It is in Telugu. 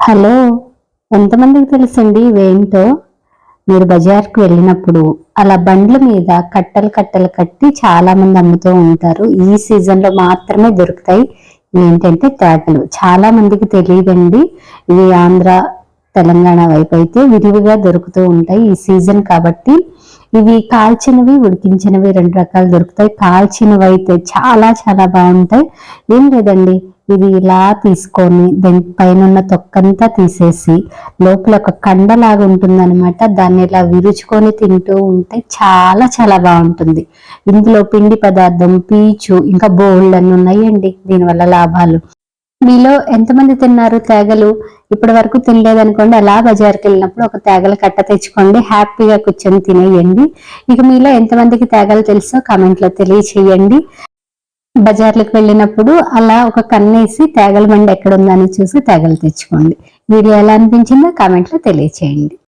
హలో ఎంతమందికి తెలుసండి ఇవేంటో మీరు బజార్కి వెళ్ళినప్పుడు అలా బండ్ల మీద కట్టలు కట్టలు కట్టి చాలా మంది అమ్ముతూ ఉంటారు. ఈ సీజన్లో మాత్రమే దొరుకుతాయి. ఏంటంటే తేటలు. చాలా మందికి తెలియదండి. ఇవి ఆంధ్ర తెలంగాణ వైపు అయితే విరివిగా దొరుకుతూ ఉంటాయి ఈ సీజన్ కాబట్టి ఇవి కాల్చినవి ఉడికించినవి రెండు రకాలు దొరుకుతాయి. కాల్చినవి అయితే చాలా చాలా బాగుంటాయి. ఏం లేదండి ఇది ఇలా తీసుకొని దాని పైన ఉన్న తొక్కంతా తీసేసి లోపల ఒక కండలాగా ఉంటుంది అనమాట దాన్ని ఇలా విరుచుకొని తింటూ ఉంటే చాలా చాలా బాగుంటుంది. ఇందులో పిండి పదార్థం పీచు ఇంకా బోల్డ్ అని ఉన్నాయండి. దీనివల్ల లాభాలు. మీలో ఎంతమంది తిన్నారు తేగలు? ఇప్పటి వరకు తినలేదనుకోండి అలా బజార్కి వెళ్ళినప్పుడు ఒక తేగల కట్ట తెచ్చుకోండి హ్యాపీగా కూర్చొని తినేయండి. ఇక మీలో ఎంతమందికి తేగలు తెలుసో కామెంట్లో తెలియచేయండి. బజార్లకు వెళ్ళినప్పుడు అలా ఒక కన్నేసి తేగల బండి ఎక్కడ ఉందని చూసి తేగలు తెచ్చుకోండి. వీడియో ఎలా అనిపించిందో కామెంట్లో తెలియచేయండి.